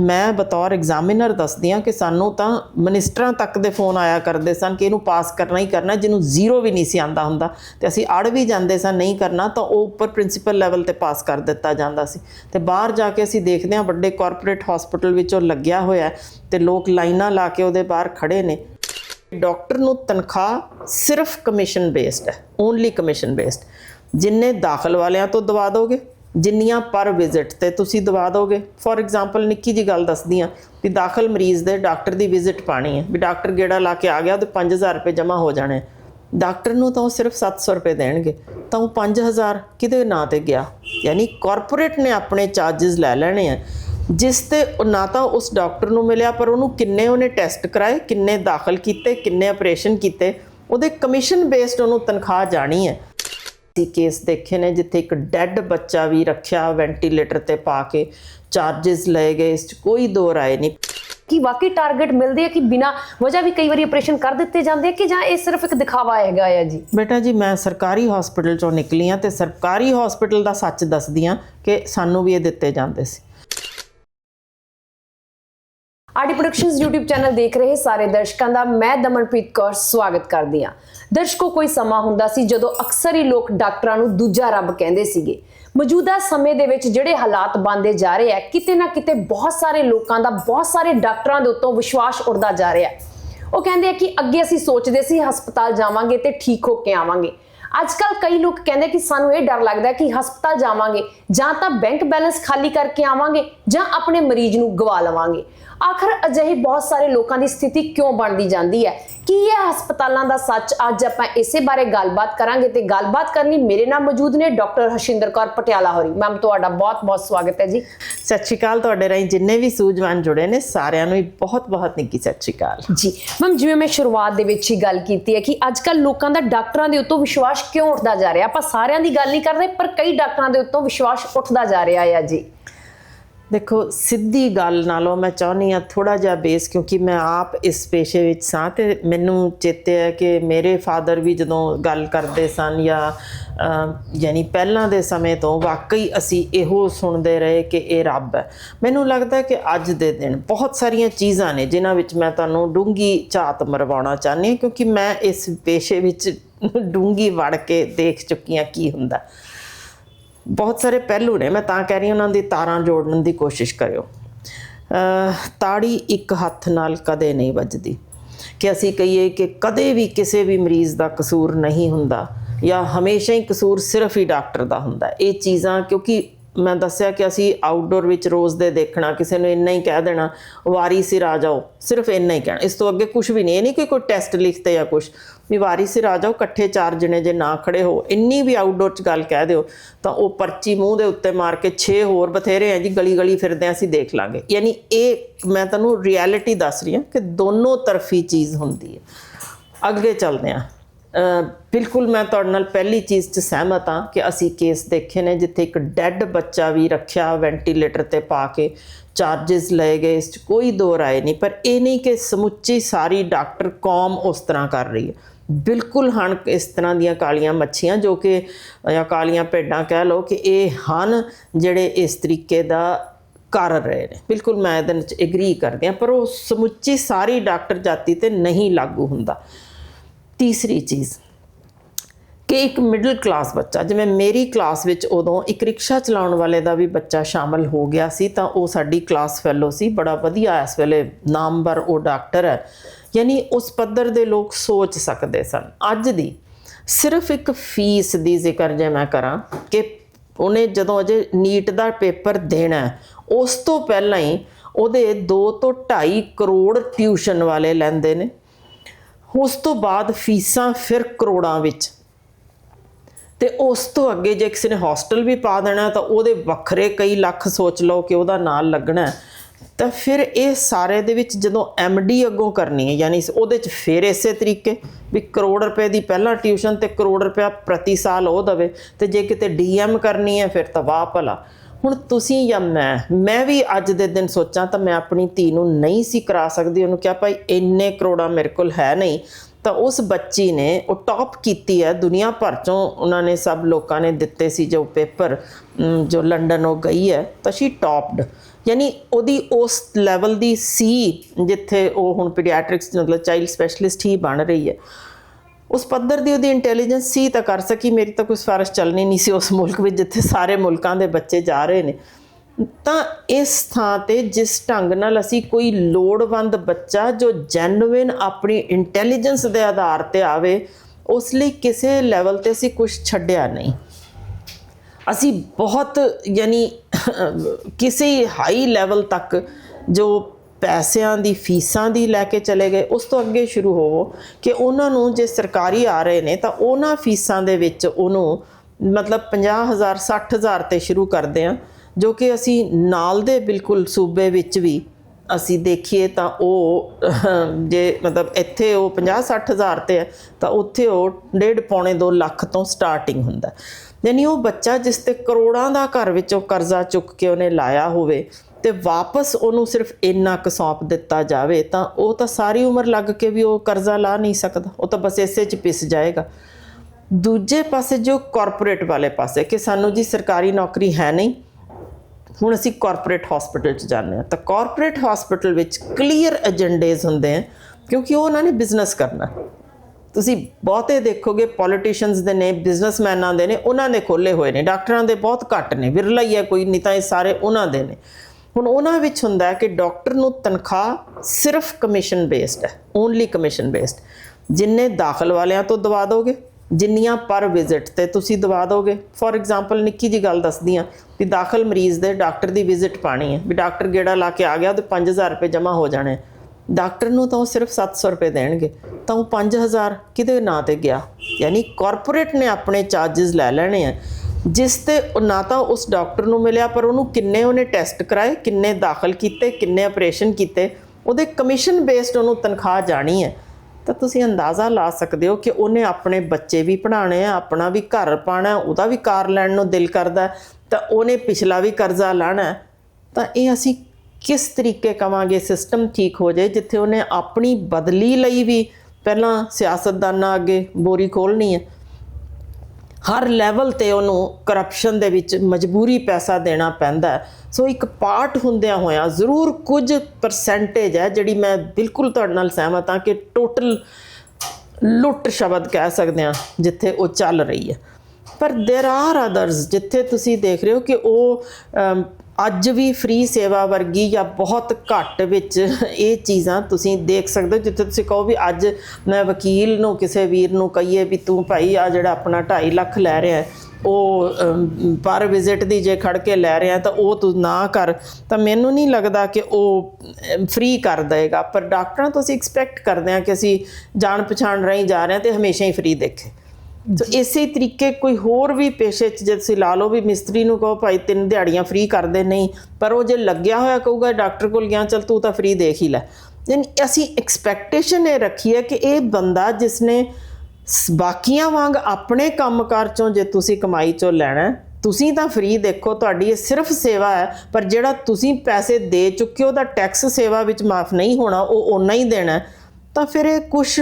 ਮੈਂ ਬਤੌਰ ਐਗਜ਼ਾਮੀਨਰ ਦੱਸਦੀ ਹਾਂ ਕਿ ਸਾਨੂੰ ਤਾਂ ਮਿਨਿਸਟਰਾਂ ਤੱਕ ਦੇ ਫੋਨ ਆਇਆ ਕਰਦੇ ਸਨ ਕਿ ਇਹਨੂੰ ਪਾਸ ਕਰਨਾ ਹੀ ਕਰਨਾ, ਜਿਹਨੂੰ ਜ਼ੀਰੋ ਵੀ ਨਹੀਂ ਸੀ ਆਂਦਾ ਹੁੰਦਾ। ਤੇ ਅਸੀਂ ਅੜ ਵੀ ਜਾਂਦੇ ਸਨ ਨਹੀਂ ਕਰਨਾ, ਤਾਂ ਉਹ ਉੱਪਰ ਪ੍ਰਿੰਸੀਪਲ ਲੈਵਲ ਤੇ ਪਾਸ ਕਰ ਦਿੱਤਾ ਜਾਂਦਾ ਸੀ। ਤੇ ਬਾਹਰ ਜਾ ਕੇ ਅਸੀਂ ਦੇਖਦੇ ਹਾਂ ਵੱਡੇ ਕਾਰਪੋਰੇਟ ਹਸਪੀਟਲ ਵਿੱਚ ਉਹ ਲੱਗਿਆ ਹੋਇਆ ਹੈ ਤੇ ਲੋਕ ਲਾਈਨਾਂ ਲਾ ਕੇ ਉਹਦੇ ਬਾਹਰ ਖੜੇ ਨੇ। ਡਾਕਟਰ ਨੂੰ ਤਨਖਾਹ ਸਿਰਫ ਕਮਿਸ਼ਨ ਬੇਸਡ ਹੈ ਓਨਲੀ ਕਮਿਸ਼ਨ ਬੇਸਡ ਜਿੰਨੇ ਦਾਖਲ ਵਾਲਿਆਂ ਤੋਂ ਦਵਾ ਦੋਗੇ? ਜਿੰਨੀਆਂ ਪਰ ਵਿਜ਼ਿਟ ਤੇ ਤੁਸੀਂ ਦਵਾ ਦੋਗੇ? ਫੋਰ ਐਗਜ਼ਾਮਪਲ ਨਿੱਕੀ ਜੀ ਗੱਲ ਦੱਸਦੀ ਆ ਵੀ ਦਾਖਲ ਮਰੀਜ਼ ਦੇ ਡਾਕਟਰ ਦੀ ਵਿਜ਼ਿਟ ਪਾਣੀ ਹੈ। ਵੀ ਡਾਕਟਰ ਗੇੜਾ ਲਾ ਕੇ ਆ ਗਿਆ ਤੇ 5000 ਰੁਪਏ ਜਮ੍ਹਾਂ ਹੋ ਜਾਣੇ। ਡਾਕਟਰ ਨੂੰ ਤਾਂ ਉਹ ਸਿਰਫ 700 ਰੁਪਏ ਦੇਣਗੇ। ਤਾਂ ਉਹ 5000 ਕਿਹਦੇ ਨਾਂ ਤੇ ਗਿਆ? ਯਾਨੀ ਕਾਰਪੋਰੇਟ ਨੇ ਆਪਣੇ ਚਾਰजेस ਲੈ ਲੈਣੇ ਆ। ਜਿਸ ਤੇ ਨਾ ਤਾਂ ਉਸ ਡਾਕਟਰ ਨੂੰ ਮਿਲਿਆ, ਪਰ ਉਹਨੂੰ ਕਿੰਨੇ ਉਹਨੇ ਟੈਸਟ ਕਰਾਏ, ਕਿੰਨੇ ਦਾਖਲ ਕੀਤੇ, ਕਿੰਨੇ ਆਪਰੇਸ਼ਨ ਕੀਤੇ, ਉਹਦੇ ਕਮਿਸ਼ਨ ਬੇਸਡ ਉਹਨੂੰ ਤਨਖਾਹ ਜਾਣੀ ਹੈ। ਅਸੀਂ ਕੇਸ ਦੇਖੇ ਨੇ ਜਿੱਥੇ ਇੱਕ ਡੈੱਡ ਬੱਚਾ ਵੀ ਰੱਖਿਆ ਵੈਂਟੀਲੇਟਰ ਤੇ ਪਾ ਕੇ ਚਾਰजेस ਲਏ ਗਏ ਇਸ 'ਚ ਕੋਈ ਦੋ ਰਾਏ ਨਹੀਂ। ਕਿ ਵਾਕਈ ਟਾਰਗੇਟ ਮਿਲਦੇ ਆ ਕਿ ਬਿਨਾ ਵਜ੍ਹਾ ਵੀ ਕਈ ਵਾਰੀ ਆਪਰੇਸ਼ਨ ਕਰ ਦਿੱਤੇ ਜਾਂਦੇ ਆ ਕਿ ਜਾਂ ਇਹ ਸਿਰਫ ਇੱਕ ਦਿਖਾਵਾ ਹੈਗਾ ਆ ਜੀ? ਬੇਟਾ ਜੀ ਮੈਂ ਸਰਕਾਰੀ ਹਸਪੀਟਲ ਚੋਂ ਨਿਕਲੀ ਆ ਤੇ ਸਰਕਾਰੀ ਹਸਪੀਟਲ ਦਾ ਸੱਚ ਦੱਸਦੀ ਆ ਕਿ ਸਾਨੂੰ ਵੀ ਇਹ ਦਿੱਤੇ ਜਾਂਦੇ ਸੀ। ਆਰਡੀ ਪ੍ਰੋਡਕਸ਼ਨਸ YouTube ਚੈਨਲ ਦੇਖ ਰਹੇ ਸਾਰੇ ਦਰਸ਼ਕਾਂ ਦਾ ਮੈਂ ਦਮਨਪ੍ਰੀਤ ਕੌਰ ਸਵਾਗਤ ਕਰਦੀ ਹਾਂ। ਦਰਸ਼ਕੋ, ਕੋਈ ਸਮਾਂ ਹੁੰਦਾ ਸੀ ਜਦੋਂ ਅਕਸਰ ਹੀ ਲੋਕ ਡਾਕਟਰਾਂ ਨੂੰ ਦੂਜਾ ਰੱਬ ਕਹਿੰਦੇ ਸੀਗੇ। ਮੌਜੂਦਾ ਸਮੇਂ ਦੇ ਵਿੱਚ ਜਿਹੜੇ ਹਾਲਾਤ ਬਣਦੇ ਜਾ ਰਹੇ ਆ, ਕਿਤੇ ਨਾ ਕਿਤੇ ਬਹੁਤ ਸਾਰੇ ਲੋਕਾਂ ਦਾ, ਬਹੁਤ ਸਾਰੇ ਡਾਕਟਰਾਂ ਦੇ ਉੱਤੋਂ ਵਿਸ਼ਵਾਸ ਉੱਡਦਾ ਜਾ ਰਿਹਾ ਉਹ ਕਹਿੰਦੇ ਆ ਕਿ ਅੱਗੇ ਅਸੀਂ ਸੋਚਦੇ ਸੀ ਹਸਪਤਾਲ ਜਾਵਾਂਗੇ ਤੇ ਠੀਕ ਹੋ ਕੇ ਆਵਾਂਗੇ। ਅੱਜ ਕੱਲ ਕਈ ਲੋਕ ਕਹਿੰਦੇ ਕਿ ਸਾਨੂੰ ਇਹ ਡਰ ਲੱਗਦਾ ਕਿ ਹਸਪਤਾਲ ਜਾਵਾਂਗੇ ਜਾਂ ਤਾਂ ਬੈਂਕ ਬੈਲੈਂਸ ਖਾਲੀ ਕਰਕੇ ਆਵਾਂਗੇ ਜਾਂ ਆਪਣੇ ਮਰੀਜ਼ ਨੂੰ ਗਵਾ ਲਵਾਂਗੇ। ਆਖਰ ਅਜਿਹੇ ਬਹੁਤ ਸਾਰੇ ਲੋਕਾਂ ਦੀ ਸਥਿਤੀ ਕਿਉਂ ਬਣਦੀ ਜਾਂਦੀ ਹੈ? ਕੀ ਇਹ ਹਸਪਤਾਲਾਂ ਦਾ ਸੱਚ ਅੱਜ ਆਪਾਂ ਇਸੇ ਬਾਰੇ ਗੱਲਬਾਤ ਕਰਾਂਗੇ ਤੇ ਗੱਲਬਾਤ ਕਰਨੀ ਮੇਰੇ ਨਾਲ ਮੌਜੂਦ ਨੇ ਡਾਕਟਰ ਹਸ਼ਿੰਦਰ ਕੌਰ ਪਟਿਆਲਾ ਹੋਰੀ। ਮੈਮ ਤੁਹਾਡਾ ਬਹੁਤ-ਬਹੁਤ ਸਵਾਗਤ ਹੈ ਜੀ। ਸਤਿ ਸ਼੍ਰੀ ਅਕਾਲ ਤੁਹਾਡੇ ਰਾਹੀਂ ਜਿੰਨੇ ਵੀ ਸੂਝਵਾਨ ਜੁੜੇ ਨੇ ਸਾਰਿਆਂ ਨੂੰ ਹੀ ਬਹੁਤ ਬਹੁਤ ਨਿੱਕੀ ਸਤਿ ਸ਼੍ਰੀ ਅਕਾਲ। ਜੀ ਮੈਮ ਜਿਵੇਂ ਮੈਂ ਸ਼ੁਰੂਆਤ ਦੇ ਵਿੱਚ ਹੀ ਗੱਲ ਕੀਤੀ ਹੈ ਕਿ ਅੱਜ ਕੱਲ ਲੋਕਾਂ ਦਾ ਡਾਕਟਰਾਂ ਦੇ ਉੱਤੋਂ ਵਿਸ਼ਵਾਸ ਕਿਉਂ ਉੱਠਦਾ ਜਾ ਰਿਹਾ? ਆਪਾਂ ਸਾਰਿਆਂ ਦੀ ਗੱਲ ਨਹੀਂ ਕਰਦੇ ਪਰ ਕਈ ਡਾਕਟਰਾਂ ਦੇ ਉੱਤੋਂ ਵਿਸ਼ਵਾਸ ਉੱਠਦਾ ਜਾ ਰਿਹਾ ਹੈ ਜੀ। ਦੇਖੋ, ਸਿੱਧੀ ਗੱਲ ਨਾਲੋਂ ਮੈਂ ਚਾਹੁੰਦੀ ਆ ਥੋੜਾ ਜਿਹਾ ਬੇਸ, ਕਿਉਂਕਿ ਮੈਂ ਆਪ ਇਸ ਪੇਸ਼ੇ ਵਿੱਚ ਸਾਂ ਤੇ ਮੈਨੂੰ ਚੇਤੇ ਹੈ ਕਿ ਮੇਰੇ ਫਾਦਰ ਵੀ ਜਦੋਂ ਗੱਲ ਕਰਦੇ ਸਨ ਜਾਂ ਯਾਨੀ ਪਹਿਲਾਂ ਦੇ ਸਮੇਂ ਤੋਂ ਵਾਕਈ ਅਸੀਂ ਇਹੋ ਸੁਣਦੇ ਰਹੇ ਕਿ ਇਹ ਰੱਬ ਹੈ। ਮੈਨੂੰ ਲੱਗਦਾ ਕਿ ਅੱਜ ਦੇ ਦਿਨ ਬਹੁਤ ਸਾਰੀਆਂ ਚੀਜ਼ਾਂ ਨੇ ਜਿਨ੍ਹਾਂ ਵਿੱਚ ਮੈਂ ਤੁਹਾਨੂੰ ਡੂੰਗੀ ਝਾਤ ਮਰਵਾਉਣਾ ਚਾਹੁੰਦੀ ਕਿਉਂਕਿ ਮੈਂ ਇਸ ਪੇਸ਼ੇ ਵਿੱਚ ਡੂੰਗੀ ਵੜ ਕੇ ਦੇਖ ਚੁੱਕੀ ਹਾਂ ਕੀ ਹੁੰਦਾ। ਬਹੁਤ ਸਾਰੇ ਪਹਿਲੂ ਨੇ, ਮੈਂ ਤਾਂ ਕਹਿ ਰਹੀ ਉਹਨਾਂ ਦੀ ਤਾਰਾਂ ਜੋੜਨ ਦੀ ਕੋਸ਼ਿਸ਼ ਕਰਿਓ। ਤਾੜੀ ਇੱਕ ਹੱਥ ਨਾਲ ਕਦੇ ਨਹੀਂ ਵੱਜਦੀ। ਕਿ ਅਸੀਂ ਕਹੀਏ ਕਿ ਕਦੇ ਵੀ ਕਿਸੇ ਵੀ ਮਰੀਜ਼ ਦਾ ਕਸੂਰ ਨਹੀਂ ਹੁੰਦਾ ਜਾਂ ਹਮੇਸ਼ਾ ਹੀ ਕਸੂਰ ਸਿਰਫ ਹੀ ਡਾਕਟਰ ਦਾ ਹੁੰਦਾ। ਇਹ ਚੀਜ਼ਾਂ ਕਿਉਂਕਿ ਮੈਂ ਦੱਸਿਆ ਕਿ ਅਸੀਂ ਆਊਟਡੋਰ ਵਿੱਚ ਰੋਜ਼ ਦੇ ਦੇਖਣਾ, ਕਿਸੇ ਨੂੰ ਇੰਨਾ ਹੀ ਕਹਿ ਦੇਣਾ, ਵਾਰੀ ਸਿਰ ਆ ਜਾਓ, ਸਿਰਫ ਇੰਨਾ ਹੀ ਕਹਿਣਾ। ਇਸ ਤੋਂ ਅੱਗੇ ਕੁਝ ਵੀ ਨਹੀਂ, ਇਹ ਨਹੀਂ ਕਿ ਕੋਈ ਟੈਸਟ ਲਿਖਤੇ ਜਾਂ ਕੁਝ ਵੀ ਵਾਰੀ ਸਿਰ ਆ ਜਾਓ, ਇਕੱਠੇ ਚਾਰ ਜਣੇ ਜੇ ਨਾ ਖੜੇ ਹੋ, ਇੰਨੀ ਵੀ ਆਊਟਡੋਰ 'ਚ ਗੱਲ ਕਹਿ ਦਿਓ, ਤਾਂ ਉਹ ਪਰਚੀ ਮੂੰਹ ਦੇ ਉੱਤੇ ਮਾਰ ਕੇ 6 ਹੋਰ ਬਥੇਰੇ ਆ ਜੀ ਗਲੀ ਗਲੀ ਫਿਰਦੇ ਆ, ਅਸੀਂ ਦੇਖ ਲਾਂਗੇ। ਯਾਨੀ ਇਹ ਮੈਂ ਤੁਹਾਨੂੰ ਰਿਐਲਿਟੀ ਦੱਸ ਰਹੀ ਹਾਂ ਕਿ ਦੋਨੋਂ ਤਰਫੀ ਚੀਜ਼ ਹੁੰਦੀ ਹੈ। ਅੱਗੇ ਚੱਲਦੇ ਹਾਂ। ਬਿਲਕੁਲ ਮੈਂ ਤੁਹਾਡੇ ਨਾਲ ਪਹਿਲੀ ਚੀਜ਼ 'ਚ ਸਹਿਮਤ ਹਾਂ ਕਿ ਅਸੀਂ ਕੇਸ ਦੇਖੇ ਨੇ ਜਿੱਥੇ ਇੱਕ ਡੈੱਡ ਬੱਚਾ ਵੀ ਰੱਖਿਆ ਵੈਂਟੀਲੇਟਰ ਤੇ ਪਾ ਕੇ ਚਾਰजेस ਲਏ ਗਏ, ਇਸ 'ਚ ਕੋਈ ਦੋ ਰਾਏ ਨਹੀਂ। ਪਰ ਇਹ ਨਹੀਂ ਕਿ ਸਮੁੱਚੀ ਸਾਰੀ ਡਾਕਟਰ ਕੌਮ ਉਸ ਤਰ੍ਹਾਂ ਕਰ ਰਹੀ ਹੈ। ਬਿਲਕੁਲ ਹਨ ਇਸ ਤਰ੍ਹਾਂ ਦੀਆਂ ਕਾਲੀਆਂ ਮੱਛੀਆਂ ਜੋ ਕਿ, ਜਾਂ ਕਾਲੀਆਂ ਭੇਡਾਂ ਕਹਿ ਲਓ ਕਿ ਇਹ ਹਨ ਜਿਹੜੇ ਇਸ ਤਰੀਕੇ ਦਾ ਕਰ ਰਹੇ ਨੇ। ਬਿਲਕੁਲ ਮੈਂ ਇਹਦੇ ਵਿੱਚ ਐਗਰੀ ਕਰਦੀ ਹਾਂ, ਪਰ ਉਹ ਸਮੁੱਚੀ ਸਾਰੀ ਡਾਕਟਰ ਜਾਤੀ ਤੇ ਨਹੀਂ ਲਾਗੂ ਹੁੰਦਾ। ਤੀਸਰੀ ਚੀਜ਼ ਕਿ ਇੱਕ ਮਿਡਲ ਕਲਾਸ ਬੱਚਾ, ਜਿਵੇਂ ਮੇਰੀ ਕਲਾਸ ਵਿੱਚ ਉਦੋਂ ਇੱਕ ਰਿਕਸ਼ਾ ਚਲਾਉਣ ਵਾਲੇ ਦਾ ਵੀ ਬੱਚਾ ਸ਼ਾਮਲ ਹੋ ਗਿਆ ਸੀ, ਤਾਂ ਉਹ ਸਾਡੀ ਕਲਾਸ ਫੈਲੋ ਸੀ, ਬੜਾ ਵਧੀਆ ਇਸ ਵੇਲੇ ਨਾਮਵਰ ਉਹ ਡਾਕਟਰ ਹੈ। ਯਾਨੀ ਉਸ ਪੱਧਰ ਦੇ ਲੋਕ ਸੋਚ ਸਕਦੇ ਸਨ। ਅੱਜ ਦੀ ਸਿਰਫ ਇੱਕ ਫੀਸ ਦੀ ਜ਼ਿਕਰ ਜੇ ਮੈਂ ਕਰਾਂ ਕਿ ਉਹਨੇ ਜਦੋਂ ਅਜੇ ਨੀਟ ਦਾ ਪੇਪਰ ਦੇਣਾ ਉਸ ਤੋਂ ਪਹਿਲਾਂ ਹੀ ਉਹਦੇ 2 ਤੋਂ 2.5 ਕਰੋੜ ਟਿਊਸ਼ਨ ਵਾਲੇ ਲੈਂਦੇ ਨੇ। ਉਸ ਤੋਂ ਬਾਅਦ ਫੀਸਾਂ ਫਿਰ ਕਰੋੜਾਂ ਵਿੱਚ। ਤੇ ਉਸ ਤੋਂ ਅੱਗੇ ਜੇ ਕਿਸੇ ਨੇ ਹੌਸਟਲ ਵੀ ਪਾ ਦੇਣਾ, ਤਾਂ ਉਹਦੇ ਵੱਖਰੇ ਕਈ ਲੱਖ ਸੋਚ ਲਓ ਕਿ ਉਹਦਾ ਨਾਲ ਲੱਗਣਾ ਤਾਂ ਫਿਰ ਇਹ ਸਾਰੇ ਦੇ ਵਿੱਚ ਜਦੋਂ ਡੀ ਅੱਗੋਂ ਕਰਨੀ ਹੈ, ਯਾਨੀ ਉਹਦੇ ਚ ਫਿਰ ਇਸੇ ਤਰੀਕੇ ਵੀ ਕਰੋੜ ਰੁਪਏ ਦੀ ਪਹਿਲਾਂ ਟਿਊਸ਼ਨ ਤੇ ਕਰੋੜ ਰੁਪਇਆ ਪ੍ਰਤੀ ਸਾਲ ਉਹ ਦਵੇ। ਤੇ ਜੇ ਕਿਤੇ ਡੀਐਮ ਕਰਨੀ ਹੈ, ਫਿਰ ਤਾਂ ਵਾਹ ਭਲਾ। ਹੁਣ ਤੁਸੀਂ ਜਾਂ ਮੈਂ ਮੈਂ ਵੀ ਅੱਜ ਦੇ ਦਿਨ ਸੋਚਾਂ ਤਾਂ ਮੈਂ ਆਪਣੀ ਧੀ ਨੂੰ ਨਹੀਂ ਸੀ ਕਰਾ ਸਕਦੀ, ਉਹਨੂੰ ਕਿਹਾ, ਭਾਈ, ਇੰਨੇ ਕਰੋੜਾਂ ਮੇਰੇ ਕੋਲ ਹੈ ਨਹੀਂ। ਤਾਂ ਉਸ ਬੱਚੀ ਨੇ, ਉਹ ਟੌਪ ਕੀਤੀ ਹੈ ਦੁਨੀਆ ਭਰ ਚੋਂ, ਉਹਨਾਂ ਨੇ ਸਭ ਲੋਕਾਂ ਨੇ ਦਿੱਤੇ ਸੀ ਜੋ ਪੇਪਰ ਜੋ ਲੰਡਨ ਉਹ ਗਈ ਹੈ, ਤਾਂ ਸ਼ੀ ਟੌਪਡ ਯਾਨੀ ਉਹਦੀ ਉਸ ਲੈਵਲ ਦੀ ਸੀ ਜਿੱਥੇ ਉਹ ਹੁਣ ਪੀਡੀਆਟ੍ਰਿਕਸ ਮਤਲਬ ਚਾਈਲਡ ਸਪੈਸ਼ਲਿਸਟ ਹੀ ਬਣ ਰਹੀ ਹੈ। ਉਸ ਪੱਧਰ ਦੀ ਉਹਦੀ ਇੰਟੈਲੀਜੈਂਸ ਸੀ ਤਾਂ ਕਰ ਸਕੀ। ਮੇਰੀ ਤਾਂ ਕੋਈ ਸਿਫਾਰਿਸ਼ ਚੱਲਣੀ ਨਹੀਂ ਸੀ ਉਸ ਮੁਲਕ ਵਿੱਚ, ਜਿੱਥੇ ਸਾਰੇ ਮੁਲਕਾਂ ਦੇ ਬੱਚੇ ਜਾ ਰਹੇ ਨੇ। ਤਾਂ ਇਸ ਥਾਂ ਤੇ ਜਿਸ ਢੰਗ ਨਾਲ ਅਸੀਂ ਕੋਈ ਲੋੜਵੰਦ ਬੱਚਾ ਜੋ ਜੈਨੂਇਨ ਆਪਣੀ ਇੰਟੈਲੀਜੈਂਸ ਦੇ ਆਧਾਰ ਤੇ ਆਵੇ, ਉਸ ਲਈ ਕਿਸੇ ਲੈਵਲ ਤੇ ਅਸੀਂ ਕੁਝ ਛੱਡਿਆ ਨਹੀਂ। ਅਸੀਂ ਬਹੁਤ, ਯਾਨੀ ਕਿਸੇ ਹਾਈ ਲੈਵਲ ਤੱਕ ਜੋ ਪੈਸਿਆਂ ਦੀ, ਫੀਸਾਂ ਦੀ ਲੈ ਕੇ ਚਲੇ ਗਏ, ਉਸ ਤੋਂ ਅੱਗੇ ਸ਼ੁਰੂ ਹੋਵੋ ਕਿ ਉਹਨਾਂ ਨੂੰ ਜੇ ਸਰਕਾਰੀ ਆ ਰਹੇ ਨੇ ਤਾਂ ਉਹਨਾਂ ਫੀਸਾਂ ਦੇ ਵਿੱਚ ਉਹਨੂੰ ਮਤਲਬ 50000 60000 ਤੇ ਸ਼ੁਰੂ ਕਰਦੇ ਆ ਜੋ ਕਿ ਅਸੀਂ ਨਾਲ ਦੇ ਬਿਲਕੁਲ ਸੂਬੇ ਵਿੱਚ ਵੀ ਅਸੀਂ ਦੇਖੀਏ ਤਾਂ ਉਹ, ਜੇ ਮਤਲਬ ਇੱਥੇ ਉਹ 50 60000 ਤੇ ਹੈ, ਤਾਂ ਉੱਥੇ ਉਹ ਡੇਢ ਪੌਣੇ 2 ਲੱਖ ਤੋਂ ਸਟਾਰਟਿੰਗ ਹੁੰਦਾ। ਯਾਨੀ ਉਹ ਬੱਚਾ ਜਿਸ ਤੇ ਕਰੋੜਾਂ ਦਾ ਘਰ ਵਿੱਚੋਂ ਕਰਜ਼ਾ ਚੁੱਕ ਕੇ ਉਹਨੇ ਲਾਇਆ ਹੋਵੇ ਤੇ ਵਾਪਸ ਉਹਨੂੰ ਸਿਰਫ ਇੰਨਾ ਕੁ ਸੌਂਪ ਦਿੱਤਾ ਜਾਵੇ, ਤਾਂ ਉਹ ਤਾਂ ਸਾਰੀ ਉਮਰ ਲੱਗ ਕੇ ਵੀ ਉਹ ਕਰਜ਼ਾ ਲਾ ਨਹੀਂ ਸਕਦਾ। ਉਹ ਤਾਂ ਬਸ ਇਸੇ 'ਚ ਪਿਸ ਜਾਏਗਾ। ਦੂਜੇ ਪਾਸੇ ਜੋ ਕਾਰਪੋਰੇਟ ਵਾਲੇ ਪਾਸੇ, ਕਿ ਸਾਨੂੰ ਜੀ ਸਰਕਾਰੀ ਨੌਕਰੀ ਹੈ ਨਹੀਂ, ਹੁਣ ਅਸੀਂ ਕਾਰਪੋਰੇਟ ਹਸਪੀਟਲ 'ਚ ਜਾਂਦੇ ਹਾਂ। ਤਾਂ ਕਾਰਪੋਰੇਟ ਹਸਪੀਟਲ ਵਿੱਚ ਕਲੀਅਰ ਏਜੰਡੇਜ਼ ਹੁੰਦੇ ਆ, ਕਿਉਂਕਿ ਉਹ ਉਹਨਾਂ ਨੇ ਬਿਜ਼ਨਸ ਕਰਨਾ। ਤੁਸੀਂ ਬਹੁਤੇ ਦੇਖੋਗੇ ਪੋਲੀਟੀਸ਼ੀਅਨਸ ਦੇ ਨੇ ਬਿਜ਼ਨਸਮੈਨਾਂ ਦੇ ਨੇ, ਉਹਨਾਂ ਦੇ ਖੋਲੇ ਹੋਏ ਨੇ, ਡਾਕਟਰਾਂ ਦੇ ਬਹੁਤ ਘੱਟ ਨੇ, ਵਿਰਲਾ ਹੀ ਹੈ ਕੋਈ, ਨਹੀਂ ਤਾਂ ਇਹ ਸਾਰੇ ਉਹਨਾਂ ਦੇ ਨੇ। ਹੁਣ ਉਹਨਾਂ ਵਿੱਚ ਹੁੰਦਾ ਕਿ ਡਾਕਟਰ ਨੂੰ ਤਨਖਾਹ ਸਿਰਫ ਕਮਿਸ਼ਨ ਬੇਸਡ ਹੈ ਓਨਲੀ ਕਮਿਸ਼ਨ ਬੇਸਡ। ਜਿੰਨੇ ਦਾਖਲ ਵਾਲਿਆਂ ਤੋਂ ਦਵਾ ਦੋਗੇ, ਜਿੰਨੀਆਂ ਪਰ ਵਿਜ਼ਿਟ ਤੇ ਤੁਸੀਂ ਦਵਾ ਦੋਗੇ। ਫੋਰ ਐਗਜ਼ਾਮਪਲ ਨਿੱਕੀ ਜੀ ਗੱਲ ਦੱਸਦੀ ਆ ਵੀ ਦਾਖਲ ਮਰੀਜ਼ ਦੇ ਡਾਕਟਰ ਦੀ ਵਿਜ਼ਿਟ ਪਾਣੀ ਹੈ। ਵੀ ਡਾਕਟਰ ਗੇੜਾ ਲਾ ਕੇ ਆ ਗਿਆ ਤੇ 5000 ਰੁਪਏ ਜਮ੍ਹਾਂ ਹੋ ਜਾਣੇ ਡਾਕਟਰ ਨੂੰ ਤਾਂ ਉਹ ਸਿਰਫ 700 ਰੁਪਏ ਦੇਣਗੇ। ਤਾਂ ਉਹ 5000 ਕਿਹਦੇ ਨਾਂ ਤੇ ਗਿਆ? ਯਾਨੀ ਕਾਰਪੋਰੇਟ ਨੇ ਆਪਣੇ ਚਾਰजेस ਲੈ ਲੈਣੇ ਆ ਜਿਸ ਤੇ ਨਾ ਤਾਂ ਉਸ ਡਾਕਟਰ ਨੂੰ ਮਿਲਿਆ, ਪਰ ਉਹਨੂੰ ਕਿੰਨੇ ਉਹਨੇ ਟੈਸਟ ਕਰਾਏ, ਕਿੰਨੇ ਦਾਖਲ ਕੀਤੇ, ਕਿੰਨੇ ਆਪਰੇਸ਼ਨ ਕੀਤੇ, ਉਹਦੇ ਕਮਿਸ਼ਨ ਬੇਸਡ ਉਹਨੂੰ ਤਨਖਾਹ ਜਾਣੀ ਹੈ। ਤਾਂ ਤੁਸੀਂ ਅੰਦਾਜ਼ਾ ਲਾ ਸਕਦੇ ਹੋ ਕਿ ਉਹਨੇ ਆਪਣੇ ਬੱਚੇ ਵੀ ਪੜ੍ਹਾਉਣੇ ਆ, ਆਪਣਾ ਵੀ ਘਰ ਪਾਣਾ ਉਹਦਾ ਵੀ ਕਾਰ ਲੈਣ ਨੂੰ ਦਿਲ ਕਰਦਾ ਤਾਂ ਉਹਨੇ ਪਿਛਲਾ ਵੀ ਕਰਜ਼ਾ ਲਾਣਾ ਤਾਂ ਇਹ ਅਸੀਂ ਕਿਸ ਤਰੀਕੇ ਕਵਾਂਗੇ ਸਿਸਟਮ ਠੀਕ ਹੋ ਜਾਏ, ਜਿੱਥੇ ਉਹਨੇ ਆਪਣੀ ਬਦਲੀ ਲਈ ਵੀ ਪਹਿਲਾਂ ਸਿਆਸਤਦਾਨਾਂ ਅੱਗੇ ਬੋਰੀ ਖੋਲਣੀ ਹੈ ਹਰ ਲੈਵਲ ਤੇ ਉਹਨੂੰ ਕਰਪਸ਼ਨ ਦੇ ਵਿੱਚ ਮਜਬੂਰੀ ਪੈਸਾ ਦੇਣਾ ਪੈਂਦਾ ਹੈ। ਸੋ ਇੱਕ ਪਾਰਟ ਹੁੰਦਿਆਂ ਹੋਇਆਂ ਜ਼ਰੂਰ ਕੁਝ ਪਰਸੈਂਟੇਜ ਹੈ ਜਿਹੜੀ ਮੈਂ ਬਿਲਕੁਲ ਤੁਹਾਡੇ ਨਾਲ ਸਹਿਮਤ ਹਾਂ ਕਿ ਟੋਟਲ ਲੁੱਟ ਸ਼ਬਦ ਕਹਿ ਸਕਦੇ ਹਾਂ ਜਿੱਥੇ ਉਹ ਚੱਲ ਰਹੀ ਹੈ ਪਰ देयर आर ਅਦਰਸ ਜਿੱਥੇ ਤੁਸੀਂ ਦੇਖ ਰਹੇ ਹੋ ਕਿ ਉਹ ਅਮ, ਅੱਜ ਵੀ ਫ੍ਰੀ ਸੇਵਾ ਵਰਗੀ ਜਾਂ ਬਹੁਤ ਘੱਟ ਵਿੱਚ ਇਹ ਚੀਜ਼ਾਂ ਤੁਸੀਂ ਦੇਖ ਸਕਦੇ ਹੋ, ਜਿੱਥੇ ਤੁਸੀਂ ਕਹੋ ਵੀ ਅੱਜ ਮੈਂ ਵਕੀਲ ਨੂੰ, ਕਿਸੇ ਵੀਰ ਨੂੰ ਕਹੀਏ ਵੀ ਤੂੰ ਭਾਈ ਆ ਜਿਹੜਾ ਆਪਣਾ 2.5 ਲੱਖ ਲੈ ਰਿਹਾ ਹੈ, ਉਹ ਪਰ ਵਿਜ਼ਿਟ ਦੀ ਜੇ ਖੜ ਕੇ ਲੈ ਰਿਹਾ ਤਾਂ ਉਹ ਤੂੰ ਨਾ ਕਰ, ਤਾਂ ਮੈਨੂੰ ਨਹੀਂ ਲੱਗਦਾ ਕਿ ਉਹ ਫ੍ਰੀ ਕਰ ਦੇਗਾ ਪਰ ਡਾਕਟਰਾਂ ਤੋਂ ਅਸੀਂ ਐਕਸਪੈਕਟ ਕਰਦੇ ਹਾਂ ਕਿ ਅਸੀਂ ਜਾਣ ਪਛਾਣ ਰਹੀ ਜਾ ਰਹੇ ਹਾਂ ਤੇ ਹਮੇਸ਼ਾ ਹੀ ਫ੍ਰੀ ਦੇਖੇ। ਸੋ ਇਸੇ ਤਰੀਕੇ ਕੋਈ ਹੋਰ ਵੀ ਪੇਸ਼ੇ 'ਚ ਜੇ ਤੁਸੀਂ ਲਾ ਲਓ ਵੀ ਮਿਸਤਰੀ ਨੂੰ ਕਹੋ ਭਾਈ ਤਿੰਨ ਦਿਹਾੜੀਆਂ ਫ੍ਰੀ ਕਰਦੇ ਨਹੀਂ ਪਰ ਉਹ ਜੇ ਲੱਗਿਆ ਹੋਇਆ ਕਹੂਗਾ ਡਾਕਟਰ ਕੋਲ ਗਿਆ ਚਲ ਤੂੰ ਤਾਂ ਫ੍ਰੀ ਦੇਖ ਹੀ ਲੈ ਯਾਨੀ ਅਸੀਂ ਐਕਸਪੈਕਟੇਸ਼ਨ ਇਹ ਰੱਖੀ ਹੈ ਕਿ ਇਹ ਬੰਦਾ ਜਿਸਨੇ ਬਾਕੀਆਂ ਵਾਂਗ ਆਪਣੇ ਕੰਮਕਾਰ ਚੋਂ ਜੇ ਤੁਸੀਂ ਕਮਾਈ ਚੋਂ ਲੈਣਾ ਤੁਸੀਂ ਤਾਂ ਫ੍ਰੀ ਦੇਖੋ ਤੁਹਾਡੀ ਇਹ ਸਿਰਫ ਸੇਵਾ ਹੈ ਪਰ ਜਿਹੜਾ ਤੁਸੀਂ ਪੈਸੇ ਦੇ ਚੁੱਕੇ ਹੋ ਉਹਦਾ ਟੈਕਸ ਸੇਵਾ ਵਿੱਚ ਮਾਫ ਨਹੀਂ ਹੋਣਾ ਉਹ ਓਨਾ ਹੀ ਦੇਣਾ। ਤਾਂ ਫਿਰ ਇਹ ਕੁਝ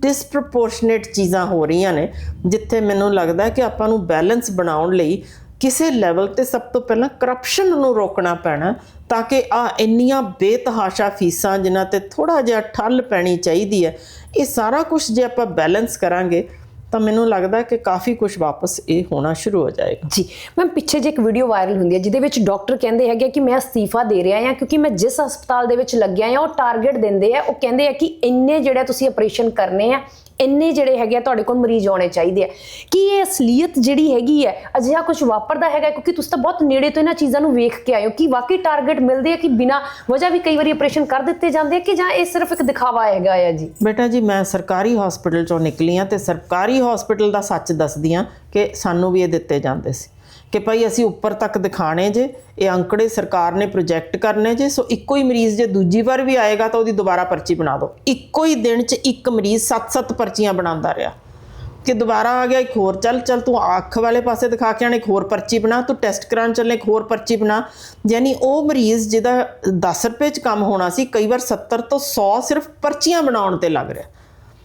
ਡਿਸਪ੍ਰੋਪੋਰਸ਼ਨੇਟ ਚੀਜ਼ਾਂ ਹੋ ਰਹੀਆਂ ਨੇ, ਜਿੱਥੇ ਮੈਨੂੰ ਲੱਗਦਾ ਕਿ ਆਪਾਂ ਨੂੰ ਬੈਲੈਂਸ ਬਣਾਉਣ ਲਈ ਕਿਸੇ ਲੈਵਲ ਤੇ ਸਭ ਤੋਂ ਪਹਿਲਾਂ ਕਰਪਸ਼ਨ ਨੂੰ ਰੋਕਣਾ ਪੈਣਾ, ਤਾਂ ਕਿ ਆ ਇੰਨੀਆਂ ਬੇਤਹਾਸ਼ਾ ਫੀਸਾਂ ਜਿਨ੍ਹਾਂ ਤੇ ਥੋੜਾ ਜਿਹਾ ਠੱਲ ਪੈਣੀ ਚਾਹੀਦੀ ਹੈ, ਇਹ ਸਾਰਾ ਕੁਝ ਜੇ ਆਪਾਂ ਬੈਲੈਂਸ ਕਰਾਂਗੇ ਤਾਂ ਮੈਨੂੰ ਲੱਗਦਾ ਕਿ ਕਾਫੀ ਕੁਝ ਵਾਪਸ ਇਹ ਹੋਣਾ ਸ਼ੁਰੂ ਹੋ ਜਾਏਗਾ। ਜੀ, ਮੈਮ, ਪਿੱਛੇ ਜੇ ਇੱਕ ਵੀਡੀਓ ਵਾਇਰਲ ਹੁੰਦੀ ਹੈ, ਜਿਹਦੇ ਵਿੱਚ ਡਾਕਟਰ ਕਹਿੰਦੇ ਹੈਗੇ ਕਿ ਮੈਂ ਅਸਤੀਫਾ ਦੇ ਰਿਹਾ ਹਾਂ ਕਿਉਂਕਿ ਮੈਂ ਜਿਸ ਹਸਪਤਾਲ ਦੇ ਵਿੱਚ ਲੱਗਿਆ ਹਾਂ, ਉਹ ਟਾਰਗੇਟ ਦਿੰਦੇ ਆ, ਉਹ ਕਹਿੰਦੇ ਆ ਕਿ ਇੰਨੇ ਜਿਹੜਾ ਤੁਸੀਂ ਆਪਰੇਸ਼ਨ ਕਰਨੇ ਆ ਇੰਨੇ ਜਿਹੜੇ ਹੈਗੇ ਆ, ਤੁਹਾਡੇ ਕੋਲ ਮਰੀਜ਼ ਆਉਣੇ ਚਾਹੀਦੇ ਆ। ਕੀ ਇਹ ਅਸਲੀਅਤ ਜਿਹੜੀ ਹੈਗੀ ਹੈ ਅਜਿਹਾ ਕੁਝ ਵਾਪਰਦਾ ਹੈਗਾ? ਕਿਉਂਕਿ ਤੁਸੀਂ ਤਾਂ ਬਹੁਤ ਨੇੜੇ ਤੋਂ ਇਹਨਾਂ ਚੀਜ਼ਾਂ ਨੂੰ ਵੇਖ ਕੇ ਆਏ ਹੋ। ਕਿ ਵਾਕਈ ਟਾਰਗੇਟ ਮਿਲਦੇ ਆ ਕਿ ਬਿਨਾ ਵਜ੍ਹਾ ਵੀ ਕਈ ਵਾਰੀ ਆਪਰੇਸ਼ਨ ਕਰ ਦਿੱਤੇ ਜਾਂਦੇ ਆ ਕਿ ਜਾਂ ਇਹ ਸਿਰਫ ਇੱਕ ਦਿਖਾਵਾ ਹੈਗਾ ਆ ਜੀ? ਬੇਟਾ ਜੀ, ਮੈਂ ਸਰਕਾਰੀ ਹਸਪੀਟਲ ਚੋਂ ਨਿਕਲੀ ਹਾਂ ਤੇ ਸਰਕਾਰੀ ਹਸਪੀਟਲ ਦਾ ਸੱਚ ਦੱਸਦੀ ਹਾਂ ਕਿ ਸਾਨੂੰ ਵੀ ਇਹ ਦਿੱਤੇ ਜਾਂਦੇ ਸੀ। ਕਿ ਭਾਈ ਅਸੀਂ ਉੱਪਰ ਤੱਕ ਦਿਖਾਣੇ ਜੇ, ਇਹ ਅੰਕੜੇ ਸਰਕਾਰ ਨੇ ਪ੍ਰੋਜੈਕਟ ਕਰਨੇ ਜੇ, ਸੋ ਇੱਕੋ ਹੀ ਮਰੀਜ਼ ਜੇ ਦੂਜੀ ਵਾਰ ਵੀ ਆਏਗਾ ਤਾਂ ਉਹਦੀ ਦੁਬਾਰਾ ਪਰਚੀ ਬਣਾ ਦਿਓ। ਇੱਕੋ ਹੀ ਦਿਨ 'ਚ ਇੱਕ ਮਰੀਜ਼ 7-7 ਪਰਚੀਆਂ ਬਣਾਉਂਦਾ ਰਿਹਾ। ਕਿ ਦੁਬਾਰਾ ਆ ਗਿਆ, ਇੱਕ ਹੋਰ ਚੱਲ ਚੱਲ ਤੂੰ ਅੱਖ ਵਾਲੇ ਪਾਸੇ ਦਿਖਾ ਕੇ ਆਣ ਇੱਕ ਹੋਰ ਪਰਚੀ ਬਣਾ, ਤੂੰ ਟੈਸਟ ਕਰਾਉਣ ਚੱਲੇ ਇੱਕ ਹੋਰ ਪਰਚੀ ਬਣਾ। ਯਾਨੀ ਉਹ ਮਰੀਜ਼ ਜਿਹਦਾ 10 ਰੁਪਏ 'ਚ ਕੰਮ ਹੋਣਾ ਸੀ, ਕਈ ਵਾਰ 70 ਤੋਂ 100 ਸਿਰਫ ਪਰਚੀਆਂ ਬਣਾਉਣ ਤੇ ਲੱਗ ਰਿਹਾ।